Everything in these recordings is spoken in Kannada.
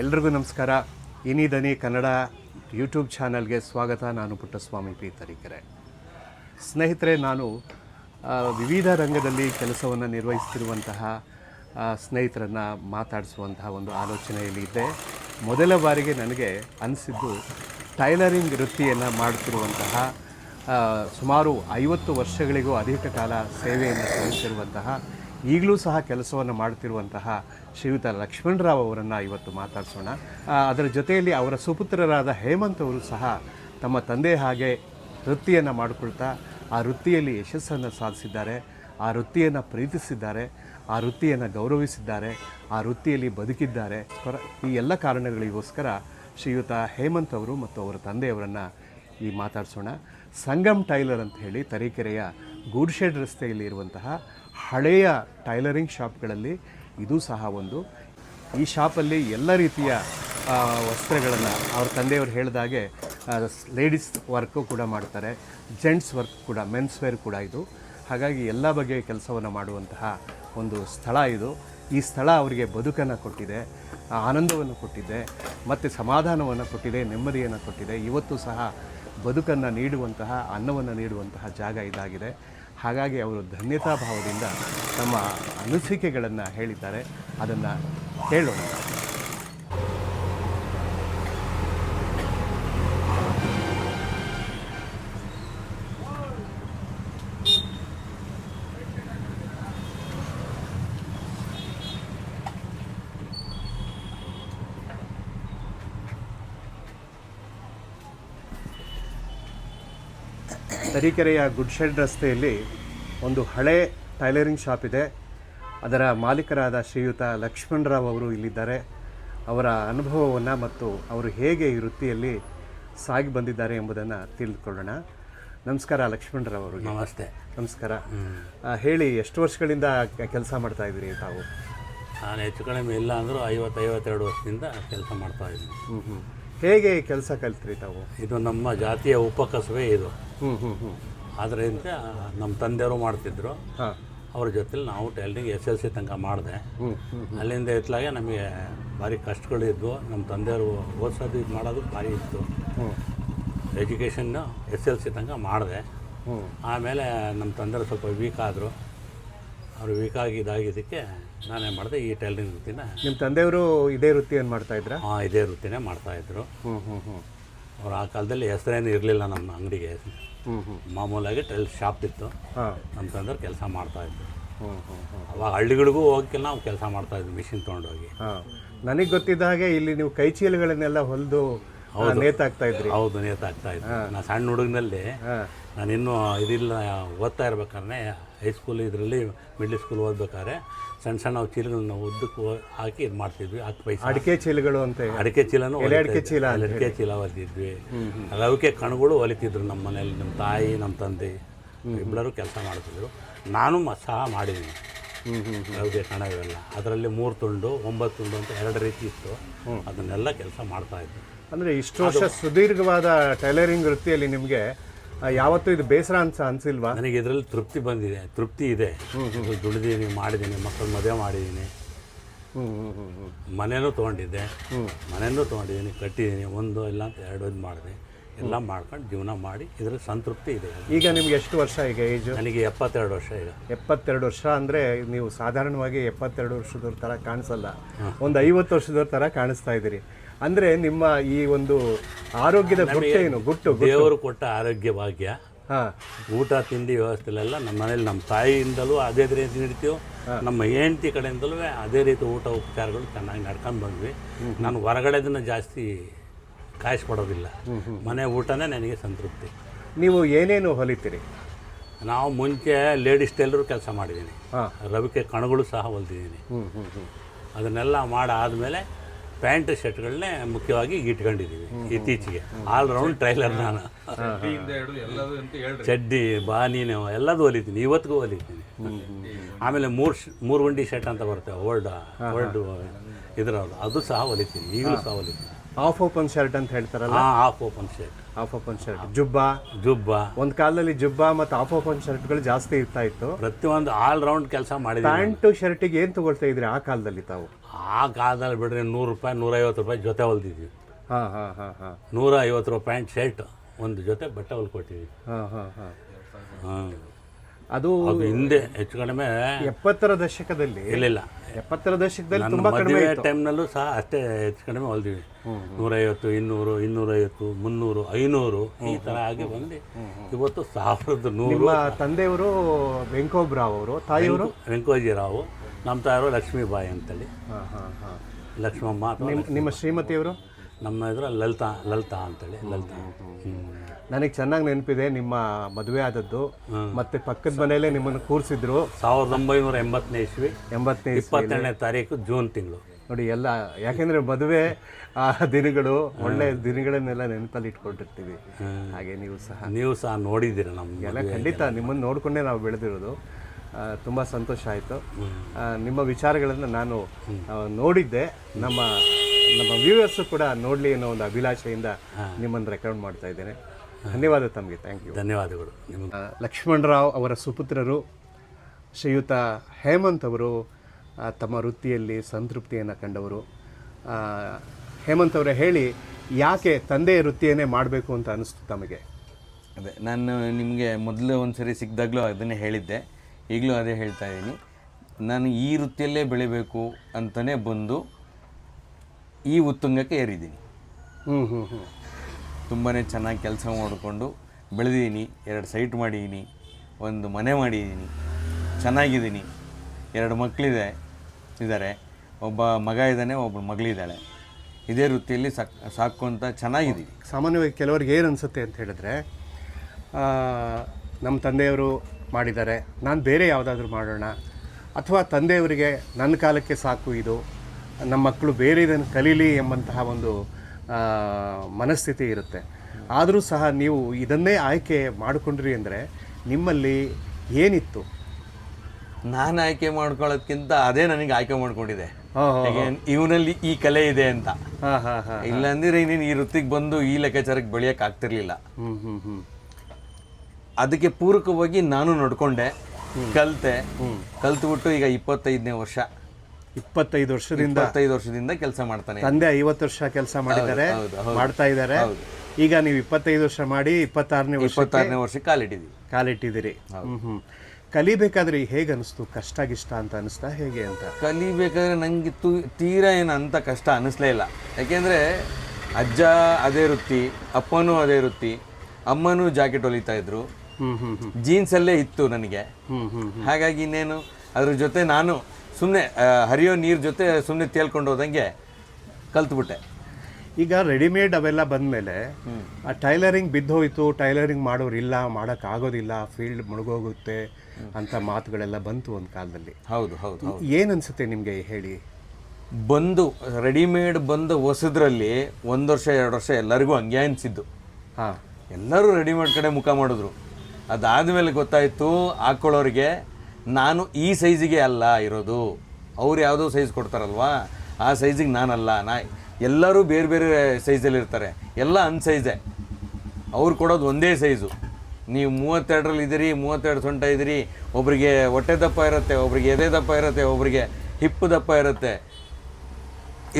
ಎಲ್ರಿಗೂ ನಮಸ್ಕಾರ. ಇನಿ ದನಿ ಕನ್ನಡ ಯೂಟ್ಯೂಬ್ ಚಾನಲ್ಗೆ ಸ್ವಾಗತ. ನಾನು ಪುಟ್ಟಸ್ವಾಮಿ ಪಿ ತರೀಕೆರೆ ಸ್ನೇಹಿತರೆ, ನಾನು ವಿವಿಧ ರಂಗದಲ್ಲಿ ಕೆಲಸವನ್ನು ನಿರ್ವಹಿಸ್ತಿರುವಂತಹ ಸ್ನೇಹಿತರನ್ನು ಮಾತಾಡಿಸುವಂತಹ ಒಂದು ಆಲೋಚನೆಯಲ್ಲಿ ಇದ್ದೆ. ಮೊದಲ ಬಾರಿಗೆ ನನಗೆ ಅನಿಸಿದ್ದು, ಟೈಲರಿಂಗ್ ವೃತ್ತಿಯನ್ನು ಮಾಡುತ್ತಿರುವಂತಹ ಸುಮಾರು ಐವತ್ತು ವರ್ಷಗಳಿಗೂ ಅಧಿಕ ಕಾಲ ಸೇವೆಯನ್ನು ಸಲ್ಲಿಸಿರುವಂತಹ ಈಗಲೂ ಸಹ ಕೆಲಸವನ್ನು ಮಾಡುತ್ತಿರುವಂತಹ ಶ್ರೀಯುತ ಲಕ್ಷ್ಮಣರಾವ್ ಅವರನ್ನು ಇವತ್ತು ಮಾತಾಡಿಸೋಣ. ಅದರ ಜೊತೆಯಲ್ಲಿ ಅವರ ಸುಪುತ್ರರಾದ ಹೇಮಂತ್ ಅವರು ಸಹ ತಮ್ಮ ತಂದೆ ಹಾಗೆ ವೃತ್ತಿಯನ್ನು ಮಾಡಿಕೊಳ್ತಾ ಆ ವೃತ್ತಿಯಲ್ಲಿ ಯಶಸ್ಸನ್ನು ಸಾಧಿಸಿದ್ದಾರೆ, ಆ ವೃತ್ತಿಯನ್ನು ಪ್ರೀತಿಸಿದ್ದಾರೆ, ಆ ವೃತ್ತಿಯನ್ನು ಗೌರವಿಸಿದ್ದಾರೆ, ಆ ವೃತ್ತಿಯಲ್ಲಿ ಬದುಕಿದ್ದಾರೆ. ಈ ಎಲ್ಲ ಕಾರಣಗಳಿಗೋಸ್ಕರ ಶ್ರೀಯುತ ಹೇಮಂತ್ ಅವರು ಮತ್ತು ಅವರ ತಂದೆಯವರನ್ನು ಈ ಮಾತಾಡಿಸೋಣ. ಸಂಗಮ್ ಟೈಲರ್ ಅಂತ ಹೇಳಿ ತರೀಕೆರೆಯ ಗೂಡ್ಶೆಡ್ ರಸ್ತೆಯಲ್ಲಿ ಇರುವಂತಹ ಹಳೆಯ ಟೈಲರಿಂಗ್ ಶಾಪ್ಗಳಲ್ಲಿ ಇದು ಸಹ ಒಂದು. ಈ ಶಾಪಲ್ಲಿ ಎಲ್ಲ ರೀತಿಯ ವಸ್ತ್ರಗಳನ್ನು ಅವ್ರ ತಂದೆಯವರು ಹೇಳಿದಾಗೆ ಲೇಡೀಸ್ ವರ್ಕು ಕೂಡ ಮಾಡ್ತಾರೆ, ಜೆಂಟ್ಸ್ ವರ್ಕ್ ಕೂಡ, ಮೆನ್ಸ್ ವೇರ್ ಕೂಡ ಇದು. ಹಾಗಾಗಿ ಎಲ್ಲ ಬಗೆಯ ಕೆಲಸವನ್ನು ಮಾಡುವಂತಹ ಒಂದು ಸ್ಥಳ ಇದು. ಈ ಸ್ಥಳ ಅವರಿಗೆ ಬದುಕನ್ನು ಕೊಟ್ಟಿದೆ ಆನಂದವನ್ನು ಕೊಟ್ಟಿದೆ, ಮತ್ತು ಸಮಾಧಾನವನ್ನು ಕೊಟ್ಟಿದೆ, ನೆಮ್ಮದಿಯನ್ನು ಕೊಟ್ಟಿದೆ. ಇವತ್ತು ಸಹ ಬದುಕನ್ನು ನೀಡುವಂತಹ, ಅನ್ನವನ್ನು ನೀಡುವಂತಹ ಜಾಗ ಇದಾಗಿದೆ. ಹಾಗಾಗಿ ಅವರು ಧನ್ಯತಾ ಭಾವದಿಂದ ತಮ್ಮ ಅನಿಸಿಕೆಗಳನ್ನು ಹೇಳಿದ್ದಾರೆ. ಅದನ್ನು ಕೇಳೋಣ ತರೀಕೆರೆಯ ಗುಡ್ ಶೆಡ್ ರಸ್ತೆಯಲ್ಲಿ ಒಂದು ಹಳೆ ಟೈಲರಿಂಗ್ ಶಾಪ್ ಇದೆ. ಅದರ ಮಾಲೀಕರಾದ ಶ್ರೀಯುತ ಲಕ್ಷ್ಮಣರಾವ್ ಅವರು ಇಲ್ಲಿದ್ದಾರೆ. ಅವರ ಅನುಭವವನ್ನು ಮತ್ತು ಅವರು ಹೇಗೆ ಈ ವೃತ್ತಿಯಲ್ಲಿ ಸಾಗಿ ಬಂದಿದ್ದಾರೆ ಎಂಬುದನ್ನು ತಿಳಿದುಕೊಳ್ಳೋಣ. ನಮಸ್ಕಾರ ಲಕ್ಷ್ಮಣರಾವ್ ಅವರು ನಮಸ್ತೆ. ನಮಸ್ಕಾರ. ಹೇಳಿ ಎಷ್ಟು ವರ್ಷಗಳಿಂದ ಕೆಲಸ ಮಾಡ್ತಾ ಇದ್ದೀರಿ ತಾವು? ನಾನು ಹೆಚ್ಚು ಕಡಿಮೆ ಇಲ್ಲ ಅಂದರೂ ಐವತ್ತೈವತ್ತೆರಡು ವರ್ಷದಿಂದ ಕೆಲಸ ಮಾಡ್ತಾ ಇದ್ದೀನಿ. ಹ್ಞೂ ಹ್ಞೂ ಹೇಗೆ ಕೆಲಸ ಕಲ್ತ್ರಿ ತಾವು? ಇದು ನಮ್ಮ ಜಾತಿಯ ಉಪಕಸವೇ ಇದು. ಹ್ಞೂ ಹ್ಞೂ ಹ್ಞೂ ಆದ್ದರಿಂದ ನಮ್ಮ ತಂದೆಯವರು ಮಾಡ್ತಿದ್ರು. ಹಾಂ. ಅವ್ರ ಜೊತೆಲಿ ನಾವು ಟೈಲರಿಂಗ್ ಎಸ್ ಎಲ್ ಸಿ ತನಕ ಮಾಡಿದೆ ಅಲ್ಲಿಂದ ಎತ್ತಲಾಗೆ ನಮಗೆ ಭಾರಿ ಕಷ್ಟಗಳಿದ್ವು ನಮ್ಮ ತಂದೆಯವರು ಓದಿಸೋದು ಇದು ಮಾಡೋದು ಭಾರಿ ಇತ್ತು. ಎಜುಕೇಷನ್ನು ಎಸ್ ಎಲ್ ಸಿ ತನಕ ಮಾಡಿದೆ. ಆಮೇಲೆ ನಮ್ಮ ತಂದೆಯವರು ಸ್ವಲ್ಪ ವೀಕ್ ಆದರು. ಅವರು ವೀಕ್ ಆಗಿ ಇದಾಗಿದ್ದಕ್ಕೆ ನಾನೇ ಮಾಡಿದೆ ಈ ಟೈಲರಿಂಗ್ ವೃತ್ತಿನ ನಿಮ್ಮ ತಂದೆಯವರು ಇದೇ ವೃತ್ತಿಯನ್ನು ಮಾಡ್ತಾ ಇದ್ರಾ? ಹಾಂ ಇದೇ ವೃತ್ತಿನೇ ಮಾಡ್ತಾಯಿದ್ರು ಹ್ಞೂ ಹ್ಞೂ ಹ್ಞೂ ಅವ್ರು ಆ ಕಾಲದಲ್ಲಿ ಹೆಸರೇನು ಇರಲಿಲ್ಲ ನಮ್ಮ ಅಂಗಡಿಗೆ. ಹ್ಞೂ ಹ್ಞೂ ಮಾಮೂಲಾಗಿ ಟೈಲ್ ಶಾಪ್ ಇತ್ತು. ಹಾಂ. ನಮ್ಮ ತಂದೆಯವ್ರು ಕೆಲಸ ಮಾಡ್ತಾಯಿದ್ರು ಹ್ಞೂ ಹ್ಞೂ ಹ್ಞೂ ಅವಾಗ ಹಳ್ಳಿಗಳಿಗೂ ಹೋಗಕ್ಕೆಲ್ಲ ನಾವು ಕೆಲಸ ಮಾಡ್ತಾಯಿದ್ವಿ ಮಿಷಿನ್ ತೊಗೊಂಡೋಗಿ. ಹಾಂ. ನನಗೆ ಗೊತ್ತಿದ್ದ ಹಾಗೆ ಇಲ್ಲಿ ನೀವು ಕೈ ಚೀಲಗಳನ್ನೆಲ್ಲ ಹೊಲಿದು ನೇತಾಕ್ತಾ ಇದ್ರಿ. ಹೌದು ನೇತಾಗ್ತಾ ಇದ್ರು ನಾನು ಸಣ್ಣ ಹುಡುಗನಲ್ಲಿ ಹಾಂ. ನಾನು ಇನ್ನೂ ಇದಿಲ್ಲ ಓದ್ತಾ ಇರ್ಬೇಕಾದ್ರೆ ಹೈಸ್ಕೂಲ್ ಇದರಲ್ಲಿ ಮಿಡ್ಲ್ ಸ್ಕೂಲ್ ಓದ್ಬೇಕಾದ್ರೆ ಸಣ್ಣ ಸಣ್ಣ ಚೀಲಗಳನ್ನ ಉದ್ದಕ್ಕೆ ಹಾಕಿ ಇದು ಮಾಡ್ತಿದ್ವಿ ಹತ್ತು ಪೈಸೆ ಅಡಿಕೆ ಚೀಲಗಳು ಅಂತ ಅಡಿಕೆ ಚೀಲನೂ ಅಡಿಕೆ ಚೀಲ ಅಡಿಕೆ ಚೀಲ ಹೊಲಿತಿದ್ವಿ. ಅದಕ್ಕೆ ಕಣಗಳು ಹೊಲಿತಿದ್ರು ನಮ್ಮ ಮನೇಲಿ ನಮ್ಮ ತಾಯಿ ನಮ್ಮ ತಂದೆ. ಇಬ್ಬರೂ ಕೆಲಸ ಮಾಡ್ತಿದ್ರು. ನಾನು ಸಹ ಮಾಡಿದ್ದೀನಿ ರವಿಕೆ ಕಣ ಇವೆಲ್ಲ. ಅದರಲ್ಲಿ ಮೂರು ತುಂಡು ಒಂಬತ್ತು ತುಂಡು ಅಂತ ಎರಡು ರೀತಿ ಇತ್ತು. ಅದನ್ನೆಲ್ಲ ಕೆಲಸ ಮಾಡ್ತಾ ಇದ್ದೆ ಅಂದರೆ ಇಷ್ಟು ವರ್ಷ ಸುದೀರ್ಘವಾದ ಟೈಲರಿಂಗ್ ವೃತ್ತಿಯಲ್ಲಿ ನಿಮಗೆ ಯಾವತ್ತೂ ಇದು ಬೇಸರ ಅನ್ಸ ಅನ್ಸಿಲ್ವಾ? ನನಗೆ ಇದರಲ್ಲಿ ತೃಪ್ತಿ ಬಂದಿದೆ. ತೃಪ್ತಿ ಇದೆ. ದುಡಿದೀನಿ ಮಾಡಿದ್ದೀನಿ ಮಕ್ಕಳ ಮದುವೆ ಮಾಡಿದ್ದೀನಿ. ಹ್ಞೂ ಹ್ಞೂ ಹ್ಞೂ ಹ್ಞೂ ಮನೇನೂ ತೊಗೊಂಡಿದ್ದೆ. ಮನೆಯೂ ತೊಗೊಂಡಿದ್ದೀನಿ ಕಟ್ಟಿದ್ದೀನಿ. ಒಂದು ಇಲ್ಲ ಅಂತ ಎರಡು ಇದು ಮಾಡಿದೆ. ಎಲ್ಲ ಮಾಡ್ಕೊಂಡು ಜೀವನ ಮಾಡಿ ಇದರಲ್ಲಿ ಸಂತೃಪ್ತಿ ಇದೆ. ಈಗ ನಿಮ್ಗೆ ಎಷ್ಟು ವರ್ಷ ಈಗ ಏಜು ನನಗೆ ಎಪ್ಪತ್ತೆರಡು ವರ್ಷ ಈಗ. ಎಪ್ಪತ್ತೆರಡು ವರ್ಷ ಅಂದರೆ ನೀವು ಸಾಧಾರಣವಾಗಿ ಎಪ್ಪತ್ತೆರಡು ವರ್ಷದವ್ರ ಥರ ಕಾಣಿಸಲ್ಲ. ಒಂದು ಐವತ್ತು ವರ್ಷದವ್ರ ಥರ ಕಾಣಿಸ್ತಾ ಇದ್ದೀರಿ. ಅಂದರೆ ನಿಮ್ಮ ಈ ಒಂದು ಆರೋಗ್ಯದ ಗುಟ್ಟು ಏನು? ಗುಟ್ಟು ದೇವರು ಕೊಟ್ಟ ಆರೋಗ್ಯ ಭಾಗ್ಯ. ಹಾಂ. ಊಟ ತಿಂಡಿ ವ್ಯವಸ್ಥೆಲೆಲ್ಲ ನಮ್ಮ ಮನೇಲಿ ನಮ್ಮ ತಾಯಿಯಿಂದಲೂ ಅದೇ ರೀತಿ ನಡೀತೀವಿ ನಮ್ಮ ಹೆಂಡತಿ ಕಡೆಯಿಂದಲೂ ಅದೇ ರೀತಿ ಊಟ ಉಪಚಾರಗಳು ಚೆನ್ನಾಗಿ ನಡ್ಕೊಂಡು ಬಂದ್ವಿ. ನಾನು ಹೊರಗಡೆದನ್ನ ಜಾಸ್ತಿ ಕಾಯಿಸ್ಕೊಡೋದಿಲ್ಲ ಮನೆ ಊಟನೇ ನನಗೆ ಸಂತೃಪ್ತಿ. ನೀವು ಏನೇನು ಹೊಲಿತೀರಿ? ನಾವು ಮುಂಚೆ ಲೇಡೀಸ್ ಟೈಲರು ಕೆಲಸ ಮಾಡಿದ್ದೀನಿ. ರವಿಕೆ ಕಣಗಳು ಸಹ ಹೊಲಿದಿದ್ದೀನಿ. ಅದನ್ನೆಲ್ಲ ಮಾಡಾದಮೇಲೆ ಪ್ಯಾಂಟ್ ಶರ್ಟ್ಗಳನ್ನೇ ಮುಖ್ಯವಾಗಿ ಇಟ್ಕೊಂಡಿದ್ದೀವಿ ಇತ್ತೀಚೆಗೆ. ಆಲ್ ರೌಂಡ್ ಟ್ರೈಲರ್ ನಾನು. ಚಡ್ಡಿ ಬಾನಿನ ಎಲ್ಲದು ಹೊಲಿತೀನಿ. ಇವತ್ತಿಗೂ ಹೊಲಿತೀನಿ. ಆಮೇಲೆ ಮೂರು ಮೂರು ವಂಡಿ ಶರ್ಟ್ ಅಂತ ಬರುತ್ತೆ. ಓಲ್ಡ್ ಓಲ್ಡ್ ಇದ್ರ ಅದು ಸಹ ಹೊಲಿತೀನಿ. ಈಗಲೂ ಸಹ ಹೊಲಿತೀನಿ. ಆಫ್ ಓಪನ್ ಶರ್ಟ್ ಅಂತ ಹೇಳ್ತಾರಲ್ಲ? Half half open shirt half open shirt ಜುಬ್ಬಾ? ಜುಬ್ಬಾ. ಒಂದ್ ಕಾಲದಲ್ಲಿ ಜುಬ್ಬಾ ಮತ್ತೆ ಆಫ್ ಓಪನ್ ಶರ್ಟ್ಗಳು ಜಾಸ್ತಿ ಇರ್ತಾ ಇತ್ತು. ಪ್ರತಿಯೊಂದು ಆಲ್ ರೌಂಡ್ ಕೆಲಸ ಮಾಡಿದ್ದೀವಿ ಪ್ಯಾಂಟು ಶರ್ಟಿಗೆ ಏನು ತಗೊಳ್ತಾ ಇದ್ರಿ ಆ ಕಾಲದಲ್ಲಿ ತಾವು? ಆ ಕಾಲದಲ್ಲಿ ಬಿಡ್ರಿ ನೂರು ರೂಪಾಯಿ ನೂರೈವತ್ತು ರೂಪಾಯಿ ಜೊತೆ ಹೊಲ್ದಿದ್ವಿ. ಹಾ ಹಾ ಹಾ ಹಾ. ನೂರ ಐವತ್ತು ರೂಪಾಯಿ ಪ್ಯಾಂಟ್ ಶರ್ಟ್ ಒಂದು ಜೊತೆ ಬಟ್ಟೆ ಹೊಲ್ಕೊಟ್ಟಿದ್ವಿ. ಹಾ ಹಾ ಹಾ. ಹಾಂ. ಅದು ಹಿಂದೆ ಹೆಚ್ಚು ಕಡಿಮೆ ಎಪ್ಪತ್ತರ ದಶಕದಲ್ಲಿ ಇರಲಿಲ್ಲ ಎಪ್ಪತ್ತರ ದಶಕದಲ್ಲಿ ತುಂಬಾ ಕಡಿಮೆ ಟೈಮ್ನಲ್ಲೂ ಸಹ ಅಷ್ಟೇ ಹೆಚ್ಚು ಕಡಿಮೆ ಹೊಲ್ದಿವಿ. ನೂರೈವತ್ತು ಇನ್ನೂರು ಇನ್ನೂರೈವತ್ತು ಮುನ್ನೂರು ಐನೂರು ಈ ತರ ಆಗಿ ಬಂದು ಇವತ್ತು ಸಾವಿರದ ನೂರು. ತಂದೆಯವರು ವೆಂಕೋಬ್ರಾವ್ ಅವರು ತಾಯಿಯವರು? ವೆಂಕೋಜಿರಾವ್ ನಮ್ಮ ತಾಯಿಯವರು ಲಕ್ಷ್ಮೀಬಾಯಿ ಅಂತೇಳಿ. ಲಕ್ಷ್ಮಮ್ಮ ನಿಮ್ಮ ಶ್ರೀಮತಿಯವರು? ನಮ್ಮ ಇದ್ರ ಲಲಿತಾ ಲಲಿತಾ ಅಂತೇಳಿ ಲಲಿತಾ. ನನಗೆ ಚೆನ್ನಾಗಿ ನೆನಪಿದೆ ನಿಮ್ಮ ಮದುವೆ ಆದದ್ದು. ಮತ್ತೆ ಪಕ್ಕದ ಮನೆಯಲ್ಲೇ ನಿಮ್ಮನ್ನು ಕೂರಿಸಿದ್ರು. ಸಾವಿರದ ಒಂಬೈನೂರ ಎಂಬತ್ತನೇ ಇಸ್ವಿ. ಎಂಬತ್ತನೇ. ಇಪ್ಪತ್ತೆರಡನೇ ತಾರೀಕು ಜೂನ್ ತಿಂಗಳು. ನೋಡಿ ಎಲ್ಲ ಯಾಕೆಂದ್ರೆ ಮದುವೆ ಆ ದಿನಗಳು ಒಳ್ಳೆ ದಿನಗಳನ್ನೆಲ್ಲ ನೆನಪಲ್ಲಿ ಇಟ್ಕೊಂಡಿರ್ತೀವಿ. ಹಾಗೆ ನೀವು ಸಹ. ನೀವು ಸಹ ನೋಡಿದ್ದೀರ ನಮ್ಮ ಎಲ್ಲ ಖಂಡಿತ ನಿಮ್ಮನ್ನು ನೋಡಿಕೊಂಡೇ ನಾವು ಬೆಳೆದಿರೋದು. ತುಂಬ ಸಂತೋಷ ಆಯಿತು. ನಿಮ್ಮ ವಿಚಾರಗಳನ್ನು ನಾನು ನೋಡಿದ್ದೆ. ನಮ್ಮ ನಮ್ಮ ವ್ಯೂವರ್ಸ್ ಕೂಡ ನೋಡಲಿ ಅನ್ನೋ ಒಂದು ಅಭಿಲಾಷೆಯಿಂದ ನಿಮ್ಮನ್ನು ರೆಕಮೆಂಡ್ ಮಾಡ್ತಾ ಇದ್ದೇನೆ. ಧನ್ಯವಾದ ತಮಗೆ. ಥ್ಯಾಂಕ್ ಯು ಧನ್ಯವಾದಗಳು. ಲಕ್ಷ್ಮಣ್ ಲಕ್ಷ್ಮಣರಾವ್ ಅವರ ಸುಪುತ್ರರು ಶ್ರೀಯುತ ಹೇಮಂತ್ ಅವರು ತಮ್ಮ ವೃತ್ತಿಯಲ್ಲಿ ಸಂತೃಪ್ತಿಯನ್ನು ಕಂಡವರು. ಹೇಮಂತ್ ಅವರೇ ಹೇಳಿ ಯಾಕೆ ತಂದೆಯ ವೃತ್ತಿಯನ್ನೇ ಮಾಡಬೇಕು ಅಂತ ಅನಿಸ್ತು ತಮಗೆ? ಅದೇ ನಾನು ನಿಮಗೆ ಮೊದಲು ಒಂದು ಸರಿ ಸಿಕ್ಕಿದಾಗಲೂ ಅದನ್ನೇ ಹೇಳಿದ್ದೆ. ಈಗಲೂ ಅದೇ ಹೇಳ್ತಾ ಇದ್ದೀನಿ. ನಾನು ಈ ವೃತ್ತಿಯಲ್ಲೇ ಬೆಳಿಬೇಕು ಅಂತಲೇ ಬಂದು ಈ ಉತ್ತುಂಗಕ್ಕೆ ಏರಿದ್ದೀನಿ. ಹ್ಞೂ ಹ್ಞೂ ಹ್ಞೂ ತುಂಬಾ ಚೆನ್ನಾಗಿ ಕೆಲಸ ಮಾಡಿಕೊಂಡು ಬೆಳೆದಿದ್ದೀನಿ ಎರಡು ಸೈಟ್ ಮಾಡಿದ್ದೀನಿ ಒಂದು ಮನೆ ಮಾಡಿದ್ದೀನಿ ಚೆನ್ನಾಗಿದ್ದೀನಿ ಎರಡು ಮಕ್ಕಳಿದೆ ಇದ್ದಾರೆ ಒಬ್ಬ ಮಗ ಇದ್ದಾನೆ ಒಬ್ಬ ಮಗಳಿದ್ದಾಳೆ. ಇದೇ ವೃತ್ತಿಯಲ್ಲಿ ಸಾಕ್ ಸಾಕೊಂತ ಚೆನ್ನಾಗಿದ್ದೀನಿ ಸಾಮಾನ್ಯವಾಗಿ ಕೆಲವರಿಗೆ ಏನು ಅನಿಸುತ್ತೆ ಅಂತ ಹೇಳಿದ್ರೆ ನಮ್ಮ ತಂದೆಯವರು ಮಾಡಿದ್ದಾರೆ ನಾನು ಬೇರೆ ಯಾವುದಾದ್ರೂ ಮಾಡೋಣ ಅಥವಾ ತಂದೆಯವರಿಗೆ ನನ್ನ ಕಾಲಕ್ಕೆ ಸಾಕು ಇದು ನಮ್ಮ ಮಕ್ಕಳು ಬೇರೆ ಇದನ್ನು ಕಲೀಲಿ ಎಂಬಂತಹ ಒಂದು ಮನಸ್ಥಿತಿ ಇರುತ್ತೆ. ಆದರೂ ಸಹ ನೀವು ಇದನ್ನೇ ಆಯ್ಕೆ ಮಾಡಿಕೊಂಡ್ರಿ ಅಂದರೆ ನಿಮ್ಮಲ್ಲಿ ಏನಿತ್ತು? ನಾನು ಆಯ್ಕೆ ಮಾಡ್ಕೊಳ್ಳೋದ್ಕಿಂತ ಅದೇ ನನಗೆ ಆಯ್ಕೆ ಮಾಡ್ಕೊಂಡಿದೆ. ಇವನಲ್ಲಿ ಈ ಕಲೆ ಇದೆ ಅಂತ. ಹಾ ಹಾ ಹಾಂ ಇಲ್ಲಾಂದ್ರೆ ನೀನು ಈ ವೃತ್ತಿಗೆ ಬಂದು ಈ ಲೆಕ್ಕಾಚಾರಕ್ಕೆ ಬೆಳೆಯಕ್ಕೆ ಆಗ್ತಿರ್ಲಿಲ್ಲ. ಅದಕ್ಕೆ ಪೂರಕವಾಗಿ ನಾನು ನಡ್ಕೊಂಡೆ ಕಲ್ತೆ. ಕಲ್ತ್ಬಿಟ್ಟು ಈಗ ಇಪ್ಪತ್ತೈದನೇ ವರ್ಷ. ಇಪ್ಪತ್ತೈದು ವರ್ಷದಿಂದ ಇಪ್ಪತ್ತೈದು ವರ್ಷದಿಂದ ಕೆಲಸ ಮಾಡ್ತಾನೆ. ತಂದೆ ಐವತ್ತು ವರ್ಷ ಕೆಲಸ ಮಾಡಿದ್ದಾರೆ. ಮಾಡ್ತಾ ಇದ್ದಾರೆ. ಈಗ ನೀವು ಇಪ್ಪತ್ತೈದು ವರ್ಷ ಮಾಡಿ ಇಪ್ಪತ್ತಾರನೇ ವರ್ಷ ಇಪ್ಪತ್ತಾರನೇ ವರ್ಷಕ್ಕೆ ಕಾಲಿಟ್ಟಿದ್ದೀವಿ. ಕಾಲಿಟ್ಟಿದ್ದೀರಿ. ಹ್ಮ್ ಹ್ಮ್. ಕಲಿಬೇಕಾದ್ರೆ ಹೇಗೆ ಅನಿಸ್ತು? ಕಷ್ಟ ಇಷ್ಟ ಅಂತ ಅನಿಸ್ತಾ ಹೇಗೆ ಅಂತ? ಕಲಿಬೇಕಾದ್ರೆ ನನಗೆ ತು ತೀರಾ ಏನು ಅಂತ ಕಷ್ಟ ಅನಿಸ್ಲೇ ಇಲ್ಲ. ಯಾಕೆಂದರೆ ಅಜ್ಜ ಅದೇ ವೃತ್ತಿ ಅಪ್ಪನೂ ಅದೇ ವೃತ್ತಿ ಅಮ್ಮನೂ ಜಾಕೆಟ್ ಹೊಲಿತಾ ಇದ್ರು. ಹ್ಮ್ ಹ್ಮ್ ಹ್ಮ್. ಜೀನ್ಸಲ್ಲೇ ಇತ್ತು ನನಗೆ. ಹ್ಮ್ ಹ್ಮ್. ಹಾಗಾಗಿ ಇನ್ನೇನು ಅದ್ರ ಜೊತೆ ನಾನು ಸುಮ್ಮನೆ ಹರಿಯೋ ನೀರು ಜೊತೆ ಸುಮ್ಮನೆ ತೇಲ್ಕೊಂಡು ಹೋದಂಗೆ ಕಲ್ತ್ಬಿಟ್ಟೆ. ಈಗ ರೆಡಿಮೇಡ್ ಅವೆಲ್ಲ ಬಂದಮೇಲೆ ಆ ಟೈಲರಿಂಗ್ ಬಿದ್ದೋಯ್ತು ಟೈಲರಿಂಗ್ ಮಾಡೋರು ಇಲ್ಲ ಮಾಡೋಕ್ಕಾಗೋದಿಲ್ಲ ಫೀಲ್ಡ್ ಮುಳುಗೋಗುತ್ತೆ ಅಂತ ಮಾತುಗಳೆಲ್ಲ ಬಂತು ಒಂದು ಕಾಲದಲ್ಲಿ. ಹೌದು ಹೌದು ಹೌದು. ಏನು ಅನ್ಸುತ್ತೆ ನಿಮಗೆ ಹೇಳಿ? ಬಂದು ರೆಡಿಮೇಡ್ ಬಂದು ಹೊಸದ್ರಲ್ಲಿ ಒಂದು ವರ್ಷ ಎರಡು ವರ್ಷ ಎಲ್ಲರಿಗೂ ಹಂಗೆ ಅನಿಸಿದ್ದು. ಹಾಂ. ಎಲ್ಲರೂ ರೆಡಿಮೇಡ್ ಕಡೆ ಮುಖ ಮಾಡಿದ್ರು. ಅದಾದಮೇಲೆ ಗೊತ್ತಾಯಿತು ಹಾಕ್ಕೊಳ್ಳೋರಿಗೆ ನಾನು ಈ ಸೈಜಿಗೆ ಅಲ್ಲ ಇರೋದು. ಅವ್ರು ಯಾವುದೋ ಸೈಜ್ ಕೊಡ್ತಾರಲ್ವಾ? ಆ ಸೈಜಿಗೆ ನಾನಲ್ಲ. ನಾ ಎಲ್ಲರೂ ಬೇರೆ ಬೇರೆ ಸೈಜಲ್ಲಿ ಇರ್ತಾರೆ. ಎಲ್ಲ ಅನ್ ಸೈಜೇ ಅವ್ರು ಕೊಡೋದು ಒಂದೇ ಸೈಜು. ನೀವು ಮೂವತ್ತೆರಡರಲ್ಲಿ ಇದ್ದೀರಿ, ಮೂವತ್ತೆರಡು ಸೊಂಟ ಇದ್ದೀರಿ, ಒಬ್ರಿಗೆ ಹೊಟ್ಟೆ ದಪ್ಪ ಇರುತ್ತೆ, ಒಬ್ರಿಗೆ ಎದೆ ದಪ್ಪ ಇರುತ್ತೆ, ಒಬ್ರಿಗೆ ಹಿಪ್ಪು ದಪ್ಪ ಇರುತ್ತೆ.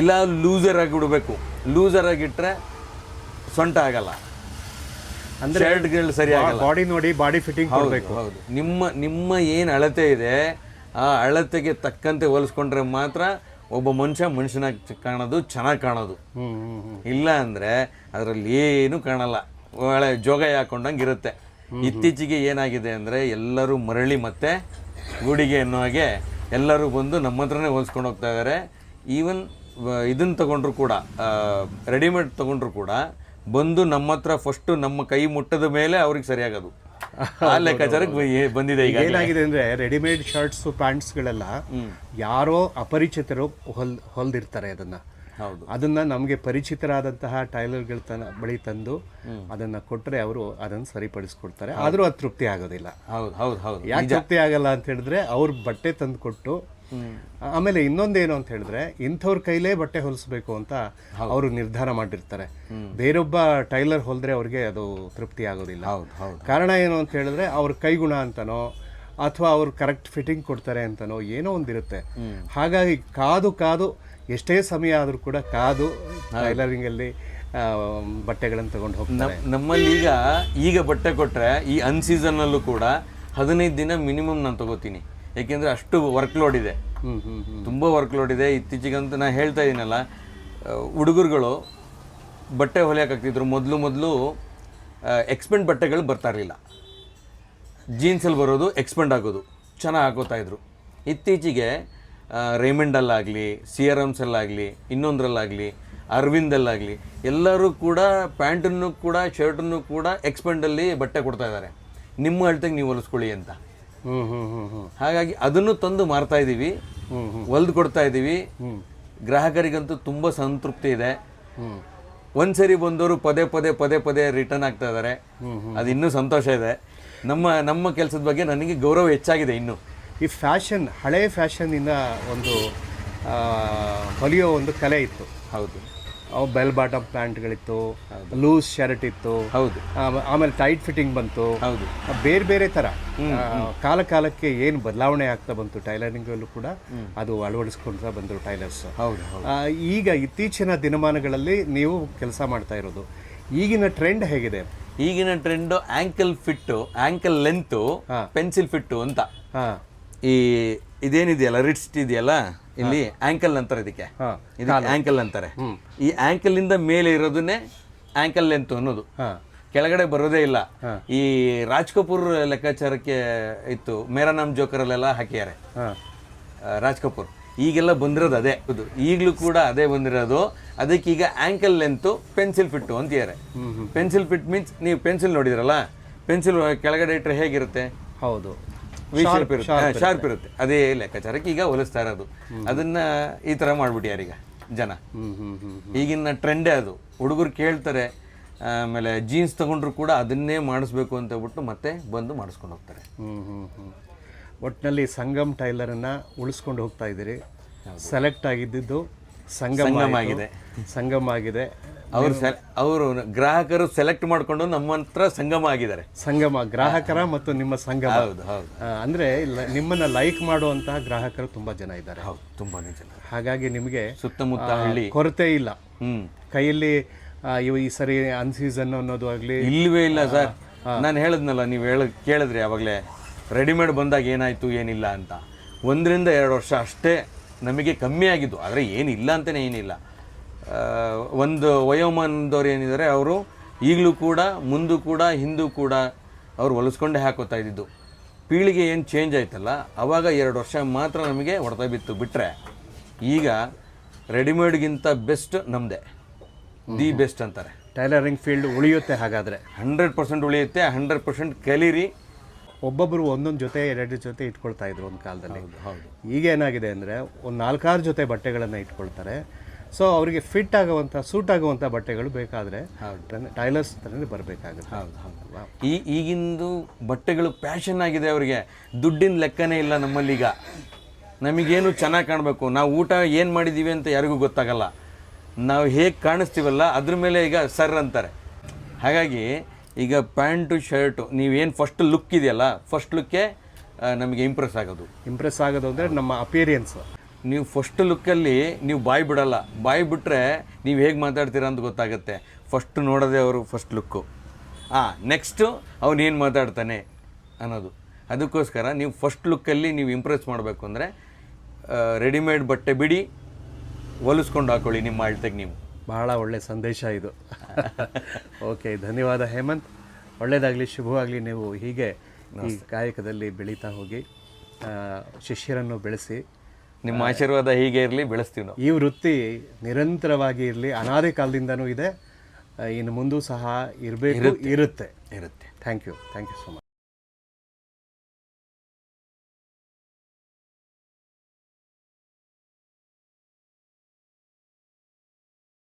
ಇಲ್ಲ ಲೂಸರ್ ಆಗಿಬಿಡಬೇಕು ಲೂಸರ್ ಆಗಿಟ್ರೆ ಸೊಂಟ ಆಗಲ್ಲ. ಅಂದ್ರೆ ಶರ್ಟ್ಗಳು ಸರಿ ಆಗಲ್ಲ ಬಾಡಿ ನೋಡಿ ಬಾಡಿ ಫಿಟ್ಟಿಂಗ್ ಕೊಡಬೇಕು. ಹೌದು. ನಿಮ್ಮ ನಿಮ್ಮ ಏನು ಅಳತೆ ಇದೆ ಆ ಅಳತೆಗೆ ತಕ್ಕಂತೆ ಹೋಲಿಸ್ಕೊಂಡ್ರೆ ಮಾತ್ರ ಒಬ್ಬ ಮನುಷ್ಯ ಮನುಷ್ಯನಾಗಿ ಕಾಣೋದು ಚೆನ್ನಾಗಿ ಕಾಣೋದು. ಇಲ್ಲ ಅಂದ್ರೆ ಅದರಲ್ಲಿ ಏನು ಕಾಣಲ್ಲ. ಒಳ್ಳೆ ಜೋಗ ಹಾಕೊಂಡಂಗೆ ಇರುತ್ತೆ. ಇತ್ತೀಚೆಗೆ ಏನಾಗಿದೆ ಅಂದ್ರೆ ಎಲ್ಲರೂ ಮರಳಿ ಮತ್ತೆ ಗುಡಿಗೆ ಅನ್ನೋ ಹಾಗೆ ಎಲ್ಲರೂ ಬಂದು ನಮ್ಮ ಹತ್ರನೇ ಹೋಲಿಸ್ಕೊಂಡು ಹೋಗ್ತಾ ಇದ್ದಾರೆ ಈವನ್ ಇದನ್ನ ತಗೊಂಡ್ರು ಕೂಡ ರೆಡಿಮೇಡ್ ತಗೊಂಡ್ರು ಕೂಡ ಬಂದು ನಮ್ಮ ಹತ್ರ ಫಸ್ಟ್ ನಮ್ಮ ಕೈ ಮುಟ್ಟದ ಮೇಲೆ ಅವ್ರಿಗೆ ಸರಿಯಾಗೋದು. ಆ ಲೆಕ್ಕಾಚಾರಕ್ಕೆ ಬಂದಿದೆ ಈಗ ಏನಾಗಿದೆ ಅಂದ್ರೆ ರೆಡಿಮೇಡ್ ಶರ್ಟ್ಸ್ ಪ್ಯಾಂಟ್ಸ್ಗಳೆಲ್ಲ ಯಾರೋ ಅಪರಿಚಿತರು ಹೊಲ್ ಹೊಲ್ದಿರ್ತಾರೆ ಅದನ್ನ. ಹೌದು. ಅದನ್ನ ನಮಗೆ ಪರಿಚಿತರಾದಂತಹ ಟೈಲರ್ಗಳ ತನ ಬಳಿ ತಂದು ಅದನ್ನ ಕೊಟ್ಟರೆ ಅವರು ಅದನ್ನ ಸರಿಪಡಿಸ್ಕೊಡ್ತಾರೆ. ಆದರೂ ಅದು ತೃಪ್ತಿ ಆಗೋದಿಲ್ಲ. ಹೌದು ಹೌದು ಹೌದು. ಯಾಕೆ ತೃಪ್ತಿ ಆಗಲ್ಲ ಅಂತ ಹೇಳಿದ್ರೆ ಅವ್ರ ಬಟ್ಟೆ ತಂದು ಕೊಟ್ಟು ಆಮೇಲೆ ಇನ್ನೊಂದೇನು ಅಂತ ಹೇಳಿದ್ರೆ ಇಂಥವ್ರ ಕೈಲೇ ಬಟ್ಟೆ ಹೊಲಿಸ್ಬೇಕು ಅಂತ ಅವರು ನಿರ್ಧಾರ ಮಾಡಿರ್ತಾರೆ. ಬೇರೊಬ್ಬ ಟೈಲರ್ ಹೊಲಿದ್ರೆ ಅವ್ರಿಗೆ ಅದು ತೃಪ್ತಿ ಆಗೋದಿಲ್ಲ. ಹೌದು ಹೌದು. ಕಾರಣ ಏನು ಅಂತ ಹೇಳಿದ್ರೆ ಅವ್ರ ಕೈಗುಣ ಅಂತನೋ ಅಥವಾ ಅವ್ರು ಕರೆಕ್ಟ್ ಫಿಟ್ಟಿಂಗ್ ಕೊಡ್ತಾರೆ ಅಂತನೋ ಏನೋ ಒಂದಿರುತ್ತೆ. ಹಾಗಾಗಿ ಕಾದು ಕಾದು ಎಷ್ಟೇ ಸಮಯ ಆದರೂ ಕೂಡ ಕಾದು ಟೈಲರಿಂಗ್ ಅಲ್ಲಿ ಬಟ್ಟೆಗಳನ್ನು ತಗೊಂಡು ಹೋಗ್ತಾರೆ. ನಮ್ಮಲ್ಲಿ ಈಗ ಈಗ ಬಟ್ಟೆ ಕೊಟ್ಟರೆ ಈ ಅನ್ ಸೀಸನ್ನಲ್ಲೂ ಕೂಡ ಹದಿನೈದು ದಿನ ಮಿನಿಮಮ್ ನಾನು ತಗೋತೀನಿ. ಯಾಕೆಂದರೆ ಅಷ್ಟು ವರ್ಕ್ ಲೋಡ್ ಇದೆ ತುಂಬ ವರ್ಕ್ ಲೋಡ್ ಇದೆ ಇತ್ತೀಚೆಗಂತೂ ನಾನು ಹೇಳ್ತಾ ಇದ್ದೀನಲ್ಲ ಹುಡುಗರುಗಳು ಬಟ್ಟೆ ಹೊಲಿಯೋಕ್ಕಾಗ್ತಿದ್ರು. ಮೊದಲು ಮೊದಲು ಎಕ್ಸ್ಪೆಂಡ್ ಬಟ್ಟೆಗಳು ಬರ್ತಾ ಇರಲಿಲ್ಲ. ಜೀನ್ಸಲ್ಲಿ ಬರೋದು ಎಕ್ಸ್ಪೆಂಡ್ ಆಗೋದು. ಚೆನ್ನಾಗಿ ಹಾಕೋತಾ ಇದ್ರು. ಇತ್ತೀಚೆಗೆ ರೇಮಂಡಲ್ಲಾಗಲಿ ಸಿ ಆರ್ ಎಮ್ಸಲ್ಲಾಗಲಿ ಇನ್ನೊಂದರಲ್ಲಾಗಲಿ ಅರವಿಂದಲ್ಲಾಗಲಿ ಎಲ್ಲರೂ ಕೂಡ ಪ್ಯಾಂಟನ್ನು ಕೂಡ ಶರ್ಟನ್ನು ಕೂಡ ಎಕ್ಸ್ಪೆಂಡಲ್ಲಿ ಬಟ್ಟೆ ಕೊಡ್ತಾ ಇದ್ದಾರೆ. ನಿಮ್ಮ ಅಳತೆಗೆ ನೀವು ಹೊಲಿಸ್ಕೊಳ್ಳಿ ಅಂತ. ಹಾಗಾಗಿ ಅದನ್ನು ತಂದು ಮಾರ್ತಾ ಇದ್ದೀವಿ. ಹೊಲ್ದು ಕೊಡ್ತಾ ಇದ್ದೀವಿ. ಗ್ರಾಹಕರಿಗಂತೂ ತುಂಬ ಸಂತೃಪ್ತಿ ಇದೆ. ಒಂದ್ಸರಿ ಬಂದವರು ಪದೇ ಪದೇ ಪದೇ ಪದೇ ರಿಟರ್ನ್ ಆಗ್ತಾ ಇದ್ದಾರೆ. ಅದು ಇನ್ನೂ ಸಂತೋಷ ಇದೆ. ನಮ್ಮ ನಮ್ಮ ಕೆಲಸದ ಬಗ್ಗೆ ನನಗೆ ಗೌರವ ಹೆಚ್ಚಾಗಿದೆ ಇನ್ನು. ಈ ಫ್ಯಾಷನ್ ಹಳೆ ಫ್ಯಾಷನ್ನಿಂದ ಒಂದು ಹೊಲಿಯೋ ಒಂದು ಕಲೆ ಇತ್ತು. ಹೌದು. ಬೆಲ್ ಬಾಟಮ್ ಪ್ಯಾಂಟ್ಗಳಿತ್ತು ಲೂಸ್ ಶರ್ಟ್ ಇತ್ತು ಹೌದು. ಆಮ- ಆಮೇಲೆ ಟೈಟ್ ಫಿಟ್ಟಿಂಗ್ ಬಂತು. ಹೌದು. ಬೇರೆ ಬೇರೆ ಥರ ಕಾಲ ಕಾಲಕ್ಕೆ ಏನು ಬದಲಾವಣೆ ಆಗ್ತಾ ಬಂತು ಟೈಲರಿಂಗಲ್ಲೂ ಕೂಡ ಅದು ಅಳವಡಿಸ್ಕೊಳ್ತಾ ಬಂದರು ಟೈಲರ್ಸ್. ಹೌದು ಹೌದು. ಈಗ ಇತ್ತೀಚಿನ ದಿನಮಾನಗಳಲ್ಲಿ ನೀವು ಕೆಲಸ ಮಾಡ್ತಾ ಇರೋದು. ಈಗಿನ ಟ್ರೆಂಡ್ ಹೇಗಿದೆ? ಈಗಿನ trend ankle fit ankle length pencil fit ಅಂತ. ಹಾಂ. ಈ ಇದೇನಿದೆಯಲ್ಲ ರಿಟ್ಸ್ಟ್ ಇದೆಯಲ್ಲ? ಇಲ್ಲಿ ಆಂಕಲ್ ಅಂತಾರೆ ಇದಕ್ಕೆ. ಆಂಕಲ್ ಅಂತಾರೆ. ಈ ಆಂಕಲ್ ಇಂದ ಮೇಲೆ ಇರೋದನ್ನೇ ಆಂಕಲ್ ಲೆಂತ್ ಅನ್ನೋದು. ಕೆಳಗಡೆ ಬರೋದೇ ಇಲ್ಲ. ಈ ರಾಜ್ ಕಪೂರ್ ಲೆಕ್ಕಾಚಾರಕ್ಕೆ ಇತ್ತು. ಮೇರಾ ನಾಮ್ ಜೋಕರಲ್ಲೆಲ್ಲ ಹಾಕಿದ್ದಾರೆ. ರಾಜ್ ಕಪೂರ್ ಈಗೆಲ್ಲ ಬಂದಿರೋದು ಅದೇ. ಈಗಲೂ ಕೂಡ ಅದೇ ಬಂದಿರೋದು. ಅದಕ್ಕೆ ಈಗ ಆಂಕಲ್ ಲೆಂತು ಪೆನ್ಸಿಲ್ ಫಿಟ್ಟು ಅಂತಿದ್ದಾರೆ ಪೆನ್ಸಿಲ್ ಫಿಟ್ ಮೀನ್ಸ್ ನೀವು ಪೆನ್ಸಿಲ್ ನೋಡಿದ್ರಲ್ಲ? ಪೆನ್ಸಿಲ್ ಕೆಳಗಡೆ ಇಟ್ಟರೆ ಹೇಗಿರುತ್ತೆ? ಹೌದು. ವಿ ಶಾರ್ಪ್ ಇರುತ್ತೆ. ಶಾರ್ಪ್ ಇರುತ್ತೆ. ಅದೇ ಲೆಕ್ಕಾಚಾರಕ್ಕೆ ಈಗ ಹೊಲಿಸ್ತಾ ಇರೋದು. ಅದನ್ನ ಈ ತರ ಮಾಡ್ಬಿಟ್ಟು ಈಗ ಜನ. ಈಗಿನ ಟ್ರೆಂಡೇ ಅದು. ಹುಡುಗರು ಕೇಳ್ತಾರೆ ಆಮೇಲೆ ಜೀನ್ಸ್ ತಗೊಂಡ್ರು ಕೂಡ ಅದನ್ನೇ ಮಾಡಿಸ್ಬೇಕು ಅಂತ ಹೇಳ್ಬಿಟ್ಟು ಮತ್ತೆ ಬಂದು ಮಾಡಿಸ್ಕೊಂಡು ಹೋಗ್ತಾರೆ. ಒಟ್ಟಿನಲ್ಲಿ ಸಂಗಮ್ ಟೈಲರನ್ನ ಉಳಿಸ್ಕೊಂಡು ಹೋಗ್ತಾ ಇದ್ದೀರಿ. ಸೆಲೆಕ್ಟ್ ಆಗಿದ್ದು ಸಂಗಮ್ ಸಂಗಮ್ ಆಗಿದೆ. ಸಂಗಮ್ ಆಗಿದೆ. ಅವರು ಅವರು ಗ್ರಾಹಕರು ಸೆಲೆಕ್ಟ್ ಮಾಡಿಕೊಂಡು ನಮ್ಮ ಹತ್ರ ಸಂಗಮ ಆಗಿದ್ದಾರೆ. ಸಂಗಮ ಗ್ರಾಹಕರ ಮತ್ತು ನಿಮ್ಮ ಸಂಗಮ. ಹೌದು ಹೌದು. ಅಂದ್ರೆ ನಿಮ್ಮನ್ನ ಲೈಕ್ ಮಾಡುವಂತಹ ಗ್ರಾಹಕರು ತುಂಬಾ ಜನ ಇದ್ದಾರೆ. ಹೌದು ತುಂಬಾನೇ ಜನ. ಹಾಗಾಗಿ ನಿಮಗೆ ಸುತ್ತಮುತ್ತ ಹಳ್ಳಿ. ಕೊರತೆ ಇಲ್ಲ. ಹ್ಮ್. ಕೈಯಲ್ಲಿ ಇವು ಈ ಸರಿ ಅನ್ಸೀಸನ್ ಅನ್ನೋದು ಆಗ್ಲಿ ಇಲ್ವೇ ಇಲ್ಲ ಸರ್. ನಾನು ಹೇಳದ್ನಲ್ಲ ನೀವು ಹೇಳ ಕೇಳಿದ್ರಿ ಅವಾಗಲೇ. ರೆಡಿಮೇಡ್ ಬಂದಾಗ ಏನಾಯ್ತು ಏನಿಲ್ಲ ಅಂತ. ಒಂದರಿಂದ ಎರಡು ವರ್ಷ ಅಷ್ಟೇ ನಮಗೆ ಕಮ್ಮಿ ಆಗಿದ್ದು. ಆದರೆ ಏನಿಲ್ಲ ಅಂತಲೇ ಏನಿಲ್ಲ. ಒಂದು ವಯೋಮಾನದವ್ರು ಏನಿದ್ದಾರೆ ಅವರು ಈಗಲೂ ಕೂಡ ಮುಂದೂ ಕೂಡ ಹಿಂದೂ ಕೂಡ ಅವ್ರು ಹೊಲಿಸ್ಕೊಂಡೇ ಹಾಕೋತಾ ಇದ್ದಿದ್ದು. ಪೀಳಿಗೆ ಏನು ಚೇಂಜ್ ಆಯ್ತಲ್ಲ ಅವಾಗ ಎರಡು ವರ್ಷ ಮಾತ್ರ ನಮಗೆ ಹೊಡೆತ ಬಿತ್ತು. ಬಿಟ್ಟರೆ ಈಗ ರೆಡಿಮೇಡ್ಗಿಂತ ಬೆಸ್ಟ್ ನಮ್ಮದೇ ದಿ ಬೆಸ್ಟ್ ಅಂತಾರೆ. ಟೈಲರಿಂಗ್ ಫೀಲ್ಡ್ ಉಳಿಯುತ್ತೆ ಹಾಗಾದರೆ. ಹಂಡ್ರೆಡ್ ಪರ್ಸೆಂಟ್ ಉಳಿಯುತ್ತೆ ಹಂಡ್ರೆಡ್ ಪರ್ಸೆಂಟ್ ಕಲೀರಿ. ಒಬ್ಬೊಬ್ಬರು ಒಂದೊಂದು ಜೊತೆ ಎರಡು ಜೊತೆ ಇಟ್ಕೊಳ್ತಾ ಇದ್ರು ಒಂದು ಕಾಲದಲ್ಲಿ. ಹೌದು. ಈಗ ಏನಾಗಿದೆ ಅಂದರೆ ಒಂದು ನಾಲ್ಕಾರು ಜೊತೆ ಬಟ್ಟೆಗಳನ್ನು ಇಟ್ಕೊಳ್ತಾರೆ. ಸೊ ಅವರಿಗೆ ಫಿಟ್ ಆಗುವಂಥ ಸೂಟ್ ಆಗುವಂಥ ಬಟ್ಟೆಗಳು ಬೇಕಾದರೆ ಟೈಲರ್ಸ್ ಹತ್ರನೇ ಬರಬೇಕಾಗುತ್ತೆ. ಹೌದು ಹೌದು. ಈ ಈಗಿಂದು ಬಟ್ಟೆಗಳು ಪ್ಯಾಷನ್ ಆಗಿದೆ ಅವರಿಗೆ. ದುಡ್ಡಿನ ಲೆಕ್ಕನೇ ಇಲ್ಲ ನಮ್ಮಲ್ಲೀಗ. ನಮಗೇನು ಚೆನ್ನಾಗಿ ಕಾಣಬೇಕು? ನಾವು ಊಟ ಏನು ಮಾಡಿದ್ದೀವಿ ಅಂತ ಯಾರಿಗೂ ಗೊತ್ತಾಗಲ್ಲ. ನಾವು ಹೇಗೆ ಕಾಣಿಸ್ತೀವಲ್ಲ ಅದ್ರ ಮೇಲೆ ಈಗ ಸರ್ ಅಂತಾರೆ. ಹಾಗಾಗಿ ಈಗ ಪ್ಯಾಂಟು ಶರ್ಟು ನೀವೇನು ಫಸ್ಟ್ ಲುಕ್ ಇದೆಯಲ್ಲ ಫಸ್ಟ್ ಲುಕ್ಕೇ ನಮಗೆ ಇಂಪ್ರೆಸ್ ಆಗೋದು. ಇಂಪ್ರೆಸ್ ಆಗೋದು ಅಂದರೆ ನಮ್ಮ ಅಪಿಯರೆನ್ಸ್ ನೀವು ಫಸ್ಟ್ ಲುಕ್ಕಲ್ಲಿ ನೀವು ಬಾಯಿ ಬಿಡಲ್ಲ. ಬಾಯಿ ಬಿಟ್ಟರೆ ನೀವು ಹೇಗೆ ಮಾತಾಡ್ತೀರಾ ಅಂತ ಗೊತ್ತಾಗುತ್ತೆ. ಫಸ್ಟ್ ನೋಡೋದೇ ಅವರು ಫಸ್ಟ್ ಲುಕ್ಕು ಹಾಂ ನೆಕ್ಸ್ಟು ಅವನೇನು ಏನು ಮಾತಾಡ್ತಾನೆ ಅನ್ನೋದು. ಅದಕ್ಕೋಸ್ಕರ ನೀವು ಫಸ್ಟ್ ಲುಕ್ಕಲ್ಲಿ ನೀವು ಇಂಪ್ರೆಸ್ ಮಾಡಬೇಕು ಅಂದರೆ ರೆಡಿಮೇಡ್ ಬಟ್ಟೆ ಬಿಡಿ ಹೊಲಿಸ್ಕೊಂಡು ಹಾಕೊಳ್ಳಿ ನಿಮ್ಮ ಅಳ್ತೆಗೆ ನೀವು. ಬಹಳ ಒಳ್ಳೆಯ ಸಂದೇಶ ಇದು. ಓಕೆ ಧನ್ಯವಾದ ಹೇಮಂತ್. ಒಳ್ಳೆಯದಾಗಲಿ ಶುಭವಾಗಲಿ. ನೀವು ಹೀಗೆ ಈ ಕಾಯಕದಲ್ಲಿ ಬೆಳೀತಾ ಹೋಗಿ ಶಿಷ್ಯರನ್ನು ಬೆಳೆಸಿ ನಿಮ್ಮ ಆಶೀರ್ವಾದ ಹೀಗೆ ಇರಲಿ ಬೆಳೆಸ್ತೀವಿ ನಾವು. ಈ ವೃತ್ತಿ ನಿರಂತರವಾಗಿ ಇರಲಿ ಅನಾದಿ ಕಾಲದಿಂದನೂ ಇದೆ. ಇನ್ನು ಮುಂದೂ ಸಹ ಇರಬೇಕು ಇರುತ್ತೆ. ಇರುತ್ತೆ. Thank you thank you so much